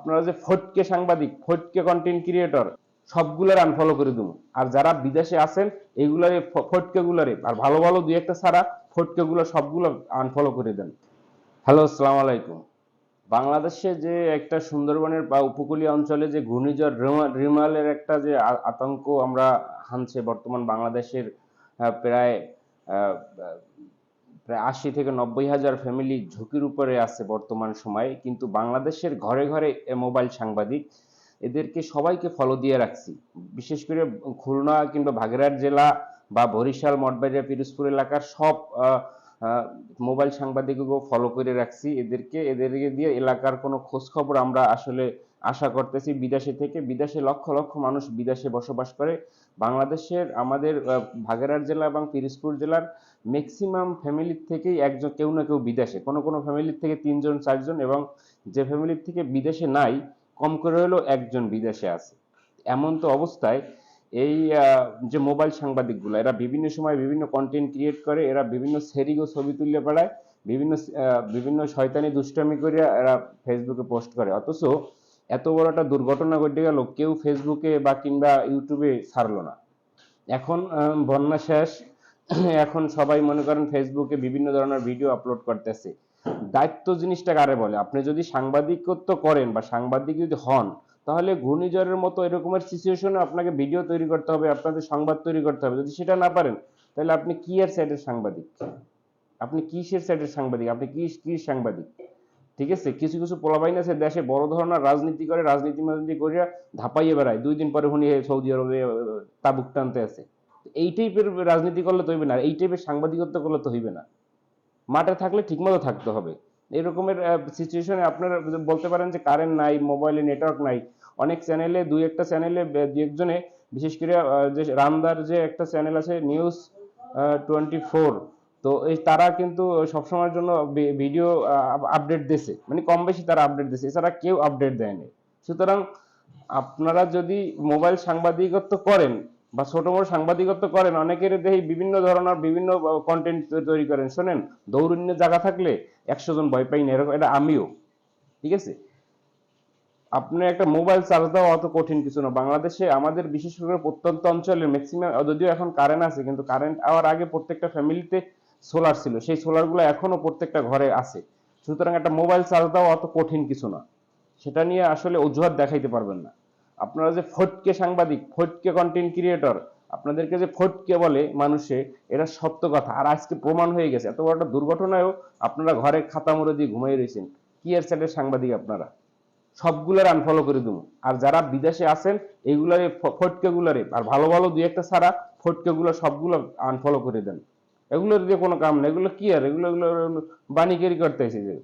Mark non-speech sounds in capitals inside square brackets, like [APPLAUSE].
আপনারা যে ফটকে সাংবাদিক ফটকে কন্টেন্ট ক্রিয়েটর সবগুলোর আনফলো করে দেবো। আর যারা বিদেশে আছেন এইগুলারে ফটকে গুলারে আর ভালো ভালো দুই একটা ছাড়া ফটকে গুলো সবগুলো আনফলো করে দেন। হ্যালো আসসালামু আলাইকুম বাংলাদেশে যে একটা সুন্দরবনের বা উপকূলীয় অঞ্চলে যে ঘূর্ণিঝড় রিমা- রিমালের একটা যে আতঙ্ক আমরা হানছে বর্তমান বাংলাদেশের প্রায় প্রায় আশি থেকে নব্বই হাজার ফ্যামিলি ঝুঁকির উপরে আছে বর্তমান সময়ে। কিন্তু বাংলাদেশের ঘরে ঘরে মোবাইল সাংবাদিক, এদেরকে সবাইকে ফলো দিয়ে রাখছি। বিশেষ করে খুলনা কিংবা বাগেরহাট জেলা বা বরিশাল, মঠবাজার, পিরোজপুর এলাকার সব মোবাইল সাংবাদিককে ফলো করে রাখছি। এদেরকে এদেরকে দিয়ে এলাকার কোনো খোঁজ খবর আমরা আসলে আশা করতেছি বিদেশে থেকে, বিদেশে লক্ষ লক্ষ মানুষ বিদেশে বসবাস করে। বাংলাদেশের আমাদের বাগেরহাট জেলা এবং পিরোজপুর জেলার ম্যাক্সিমাম ফ্যামিলির থেকেই একজন, কেউ না কেউ বিদেশে। কোনো কোনো ফ্যামিলির থেকে তিনজন, চারজন এবং যে ফ্যামিলির থেকে বিদেশে নাই, কম করে হলেও একজন বিদেশে আছে। এমন তো অবস্থায় এই যে মোবাইল সাংবাদিকগুলো, এরা বিভিন্ন সময় বিভিন্ন কন্টেন্ট ক্রিয়েট করে, এরা বিভিন্ন সেরিগো ছবি তুলে বেড়ায়, বিভিন্ন বিভিন্ন শয়তানি দুষ্টামি করে এরা ফেসবুকে পোস্ট করে। অথচ এত বড় একটা দুর্ঘটনা ঘটে গেল, কেউ ফেসবুকে বা কিংবা ইউটিউবে ছাড়লো না। এখন বন্যা শেষ। [CLEARS THROAT] এখন সবাই মনে করেন ফেসবুকে বিভিন্ন ধরনের ভিডিও আপলোড করতেছে। দায়িত্ব জিনিসটা কারে বলে? আপনি যদি সাংবাদিকত্ব করেন বা সাংবাদিক যদি হন, তাহলে ঘূর্ণিঝড়ের মতো এরকমের সিচুয়েশনে আপনাকে ভিডিও তৈরি করতে হবে, আপনাদের সংবাদ তৈরি করতে হবে। যদি সেটা না পারেন, তাহলে আপনি কি এর সাইডের সাংবাদিক? আপনি কিসের সাইডের সাংবাদিক? আপনি কি কি সাংবাদিক? ঠিক আছে? কিছু কিছু পোলাবাইন আছে, দেশে বড় ধরনের রাজনীতি করে, রাজনীতি মাজনীতি করিয়া ধাপাইয়ে বেড়ায়। দুই দিন পরে উনি সৌদি আরবে তাবুক টানতে আছে এই টাইপের রাজনীতি করলে তো হইবে না, এই টাইপের সাংবাদিকত্ব করলে তো হইবে না। মাঠে থাকলে ঠিকমতো থাকতে হবে। এরকমের সিচুয়েশনে আপনারা বলতে পারেন যে কারেন্ট নাই মোবাইলে নেটওয়ার্ক নাই, অনেক চ্যানেলে দুই একটা চ্যানেলে দু একজনে, বিশেষ করে যে রামদার যে একটা চ্যানেল আছে নিউজ টোয়েন্টি ফোর তো এই তারা কিন্তু সবসময়ের জন্য ভিডিও আপডেট দিছে। মানে কম বেশি তারা আপডেট দিছে। এছাড়া কেউ আপডেট দেয়নি। সুতরাং আপনারা যদি মোবাইল সাংবাদিকত্ব করেন বা ছোট বড় সাংবাদিকত্ব করেন, অনেকের দেখি বিভিন্ন ধরনের বিভিন্ন কন্টেন্ট তৈরি করেন। শোনেন দৌড়ন্য জায়গা থাকলে একশো জন ভয় পাই না। এরকম, এটা আমিও। ঠিক আছে? আপনি একটা মোবাইল চার্জ দেওয়া অত কঠিন কিছু না। বাংলাদেশে আমাদের বিশেষ করে প্রত্যন্ত অঞ্চলে ম্যাক্সিমাম যদিও এখন কারেন্ট আছে, কিন্তু কারেন্ট আওয়ার আগে প্রত্যেকটা ফ্যামিলিতে সোলার ছিল, সেই সোলারগুলো এখনও প্রত্যেকটা ঘরে আছে। সুতরাং একটা মোবাইল চার্জ দেওয়া অত কঠিন কিছু না। সেটা নিয়ে আসলে অজুহাত দেখাইতে পারবেন না। আপনারা যে ফটকে সাংবাদিক ফটকে কন্টেন্ট ক্রিয়েটর আপনাদেরকে যে ফটকে বলে মানুষে, এটা সত্য কথা। আর আজকে প্রমাণ হয়ে গেছে, এত বড় একটা দুর্ঘটনায়ও আপনারা ঘরে খাতা মুড়ে দিয়ে ঘুমিয়ে রয়েছেন। কি এর সাইডের সাংবাদিক আপনারা? সবগুলোর আনফলো করে দেবো। আর যারা বিদেশে আছেন এইগুলারে ফটকে গুলারে, আর ভালো ভালো দুই একটা ছাড়া ফটকে গুলো সবগুলো আনফলো করে দেন। এগুলোর দিয়ে কোনো কাম নেই। এগুলো কি আর? এগুলো এগুলো বাণিজ্যেরই করতে এসে যে